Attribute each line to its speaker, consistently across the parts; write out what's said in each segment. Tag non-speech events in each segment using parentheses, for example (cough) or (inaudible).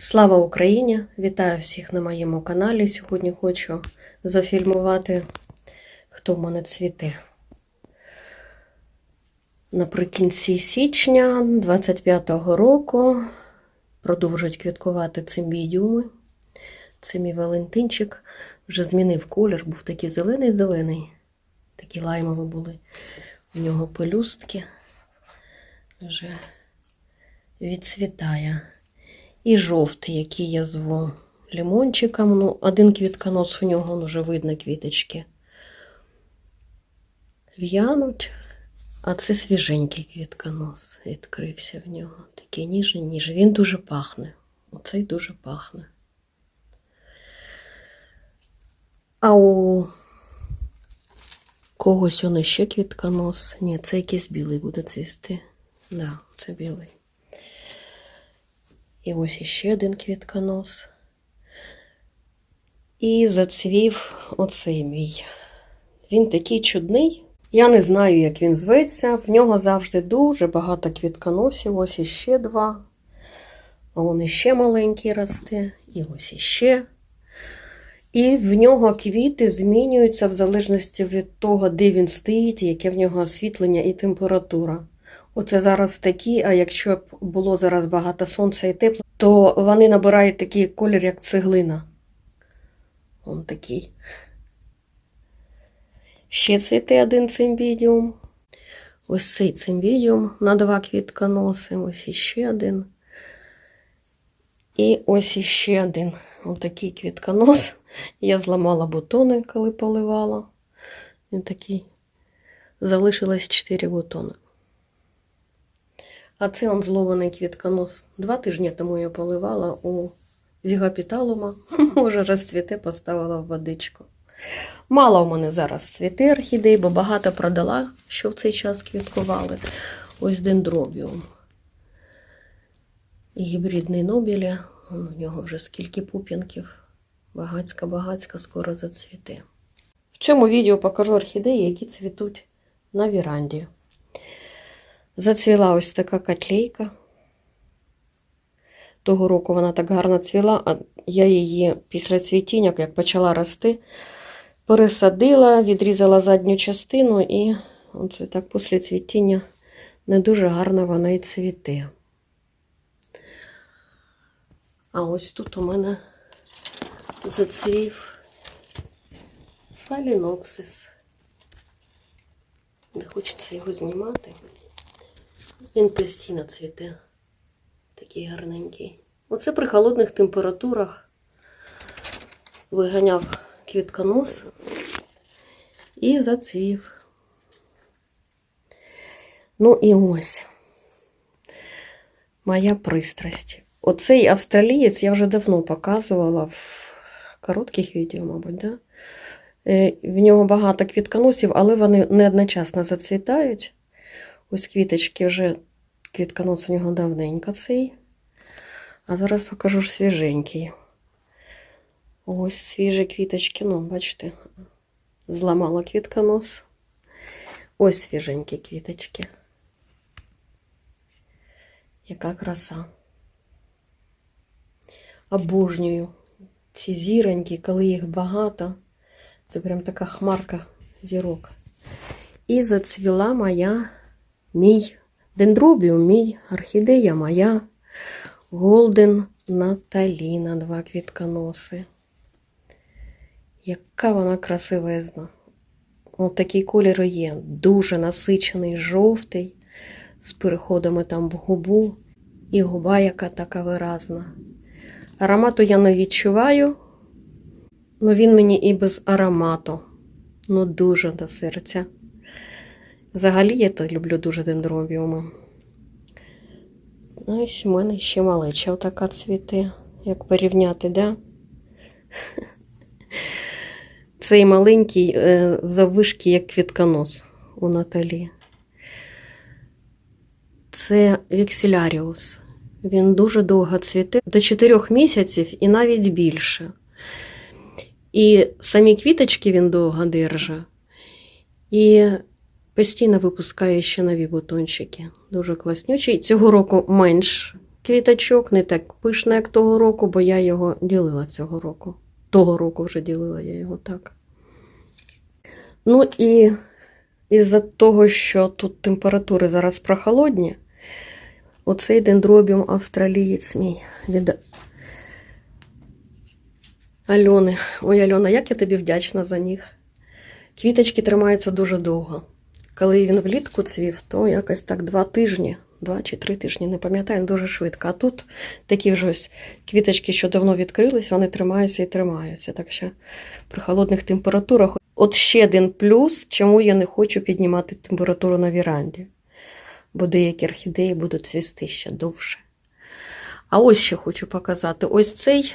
Speaker 1: Слава Україні! Вітаю всіх на моєму каналі. Сьогодні хочу зафільмувати, хто в мене цвіте. Наприкінці січня 25-го року продовжують квіткувати цимбідіуми. Це мій Валентинчик. Вже змінив колір, був такий зелений-зелений. Такі лаймові були. У нього пелюстки. Вже відцвітає. І жовтий, який я зву лимончиком. Ну, один квітконос у нього ну, вже видно квіточки. В'януть, а це свіженький квітконос відкрився в нього. Такий ніжний, ніжний. Він дуже пахне. Оцей дуже пахне. А у когось он іще квітконос. Ні, це якийсь білий буде цвісти. Да, це білий. І ось іще один квітконос. І зацвів оцей мій. Він такий чудний. Я не знаю, як він зветься. В нього завжди дуже багато квітконосів. Ось іще два. А он іще маленький росте. І ось іще. І в нього квіти змінюються в залежності від того, де він стоїть, яке в нього освітлення і температура. Оце зараз такі, а якщо б було зараз багато сонця і тепло, то вони набирають такий колір, як цеглина. Он такий. Ще цвіте один цимбідіум. Ось цей цимбідіум на два квітконоси. Ось іще один. І ось іще один. Ось такий квітконос. Я зламала бутони, коли поливала. Він такий. Залишилось 4 бутони. А це он злований квітконос. Два тижні тому я поливала у зігапіталума. (laughs) Може, розцвіте, поставила в водичку. Мало в мене зараз цвіти орхідей, бо багато продала, що в цей час квіткували. Ось дендробіум. І гібридний нобіля. У нього вже скільки пуп'янків. Багацька-багацька скоро зацвіте. В цьому відео покажу орхідеї, які цвітуть на віранді. Зацвіла ось така котлейка. Того року вона так гарно цвіла, а я її після цвітіння, як почала рости, пересадила, відрізала задню частину, і оце так після цвітіння не дуже гарно вона і цвіте. А ось тут у мене зацвів фалінопсис. Не хочеться його знімати. Він постійно цвіте. Такий гарненький. Оце при холодних температурах виганяв квітконос і зацвів. Ну і ось моя пристрасть. Оцей австралієць я вже давно показувала в коротких відео, мабуть, да? Е, В нього багато квітконосів, але вони не одночасно зацвітають. Ось квіточки вже квітконос у нього давненько цей. А зараз покажу ж свіженький. Ось свіжі квіточки, ну, бачите, зламала квітконос. Ось свіженькі квіточки. Яка краса. Обожнюю ці зіроньки, коли їх багато. Це прям така хмарка зірок. І зацвіла моя мій дендробіум, мій орхідея моя Голден Наталіна, два квітконоси. Яка вона красивезна. Ось такий колір є. Дуже насичений, жовтий, з переходами там в губу, і губа, яка така виразна. Аромату я не відчуваю, але він мені і без аромату. Ну, дуже до серця. Взагалі я люблю дуже дендробіуми. Ось в мене ще малеча отака цвіте, як порівняти, да? (laughs) Цей маленький е, заввишки, як квітконос у Наталі. Це Вікселяріус. Він дуже довго цвіте, до 4 місяців і навіть більше. І самі квіточки він довго держить. І постійно випускає ще нові бутончики. Дуже класнючий. Цього року менш квіточок, не так пишне, як того року, бо я його ділила цього року. Того року вже ділила я його так. Ну і із-за того, що тут температури зараз прохолодні, оцей дендробіум австралієць мій від Альони. Ой, Альона, як я тобі вдячна за них. Квіточки тримаються дуже довго. Коли він влітку цвів, то якось так два тижні, два чи три тижні, не пам'ятаю, дуже швидко. А тут такі вже ось квіточки, що давно відкрились, вони тримаються і тримаються. Так що при холодних температурах. От ще один плюс, чому я не хочу піднімати температуру на віранді. Бо деякі орхідеї будуть цвісти ще довше. А ось ще хочу показати: ось цей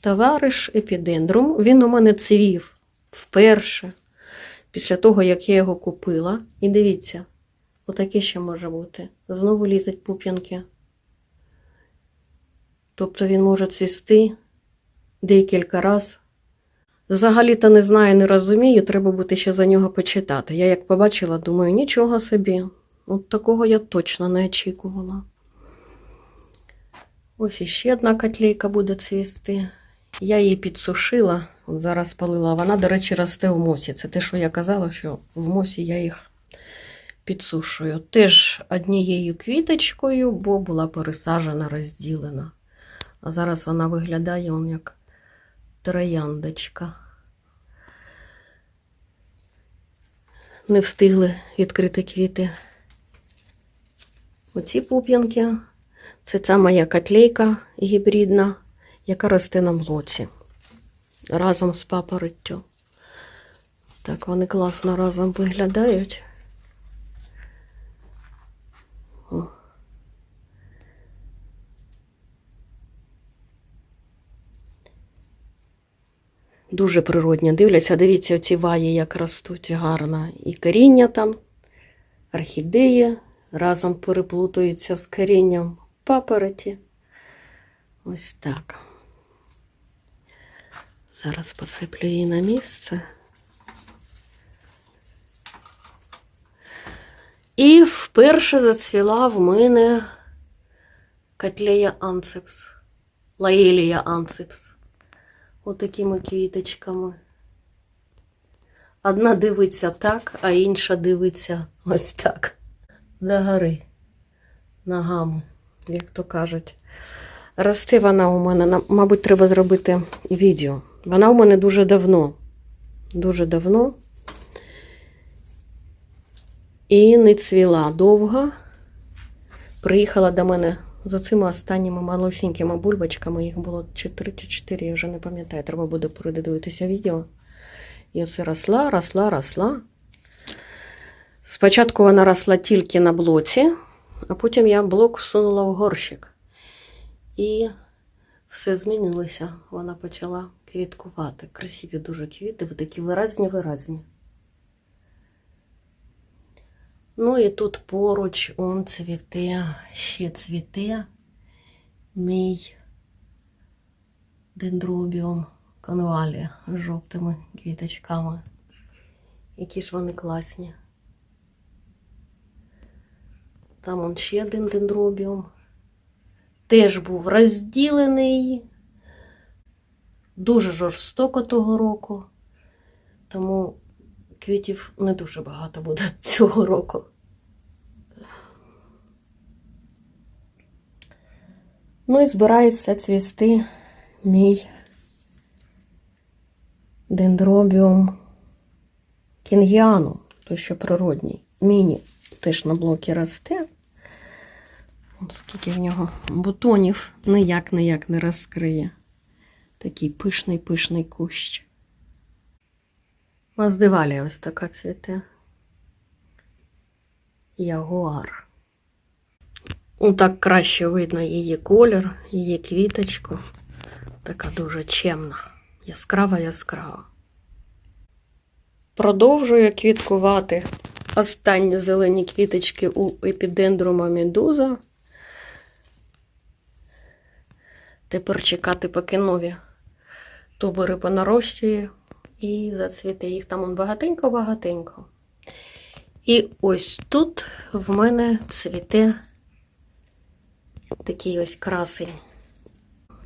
Speaker 1: товариш епідендрум. Він у мене цвів вперше після того, як я його купила. І дивіться, отаке ще може бути. Знову лізуть пуп'янки. Тобто він може цвісти декілька разів. Взагалі-то не знаю, не розумію, треба буде ще за нього почитати. Я як побачила, думаю, нічого собі. От такого я точно не очікувала. Ось іще одна котлейка буде цвісти. Я її підсушила, от зараз палила. Вона, до речі, росте в мосі. Це те, що я казала, що в мосі я їх підсушую. Теж однією квіточкою, бо була пересаджена, розділена. А зараз вона виглядає он як трояндочка. Не встигли відкрити квіти. Оці пуп'янки. Це ця моя котлейка гібридна, яка росте на блоці. Разом з папороттю. Так, вони класно разом виглядають. Дуже природні дивляться. Дивіться, оці ваї, як ростуть гарно. І коріння там, орхідеї разом переплутаються з корінням папороті. Ось так. Зараз посиплю її на місце. І вперше зацвіла в мене котлея анцепс, лаелія анцепс. Отакими квіточками. Одна дивиться так, а інша дивиться ось так. Догори. Ногами, як то кажуть. Росте вона у мене, мабуть, треба зробити відео. Вона у мене дуже давно. Дуже давно. І не цвіла довго. Приїхала до мене з оцими останніми малосінькими бульбочками. Їх було 4 чи 4, я вже не пам'ятаю. Треба буде передивитися відео. І оце росла, росла, росла. Спочатку вона росла тільки на блоці, а потім я блок всунула в горщик. І все змінилося. Вона почала квіткувати. Красиві дуже квіти, такі виразні, виразні. Ну і тут поруч он цвіте, ще цвіте мій дендробіум конвалі з жовтими квіточками. Які ж вони класні. Там он ще один дендробіум. Теж був розділений дуже жорстоко того року, тому квітів не дуже багато буде (laughs) цього року. Ну і збирається цвісти мій дендробіум кінгіану, той, що природній. Міні теж на блокі росте. Скільки в нього бутонів ніяк ніяк не розкриє. Такий пишний пишний кущ. Маздивалія ось така цвіте. Ягуар. Ну, так краще видно її колір, її квіточку. Така дуже чемна, яскрава яскрава. Продовжую квіткувати останні зелені квіточки у епідендрума медуза. Тепер чекати, поки нові тубери понарощує і зацвіте. Їх там багатенько-багатенько. І ось тут в мене цвіте Такий ось красень.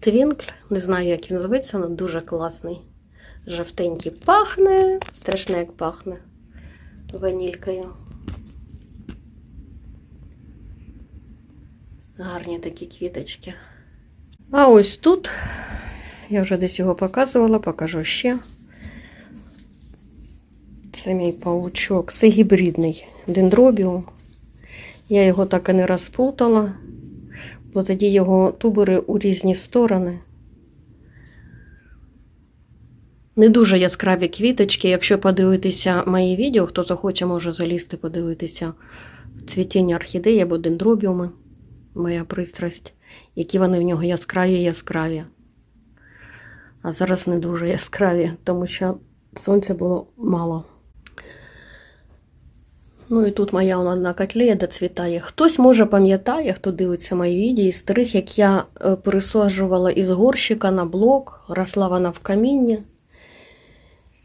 Speaker 1: Твінкль, не знаю, як він зветься, але дуже класний. Жовтенький пахне, страшно як пахне ванількою. Гарні такі квіточки. А ось тут, я вже десь його показувала, покажу ще. Це мій паучок. Це гібридний дендробіум. Я його так і не розплутала, бо тоді його тубери у різні сторони. Не дуже яскраві квіточки. Якщо подивитися мої відео, хто захоче, може залізти подивитися цвітіння орхідеї або дендробіуми. Моя пристрасть, які вони в нього яскраві яскраві. А зараз не дуже яскраві, тому що сонця було мало. Ну і тут моя одна котлея доцвітає. Хтось може пам'ятає, хто дивиться мої відео, із старих, як я е, пересаджувала із горщика на блок, росла вона в камінні.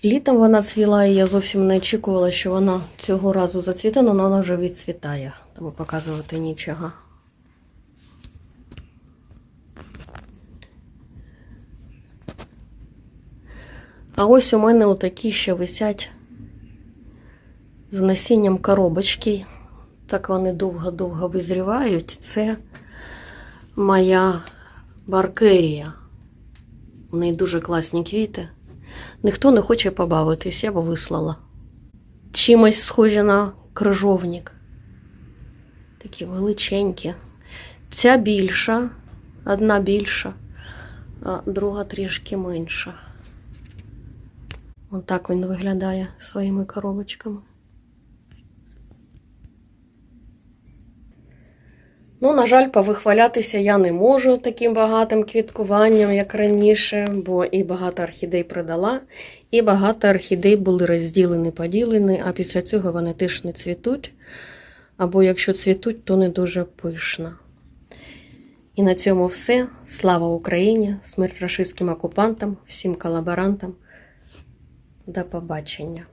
Speaker 1: Літом вона цвіла, і я зовсім не очікувала, що вона цього разу зацвіте, але вона вже відцвітає, тому показувати нічого. А ось у мене отакі ще висять з насінням коробочки. Так вони довго-довго визрівають. Це моя баркерія. У неї дуже класні квіти. Ніхто не хоче побавитись, я б вислала. Чимось схожі на крижовник. Такі величенькі. Ця більша, одна більша, а друга трішки менша. Отак він виглядає своїми коробочками. Ну, на жаль, повихвалятися я не можу таким багатим квіткуванням, як раніше, бо і багато орхідей продала, і багато орхідей були розділені, поділені, а після цього вони теж не цвітуть. Або якщо цвітуть, то не дуже пишно. І на цьому все. Слава Україні! Смерть рашистським окупантам, всім колаборантам. До побачення.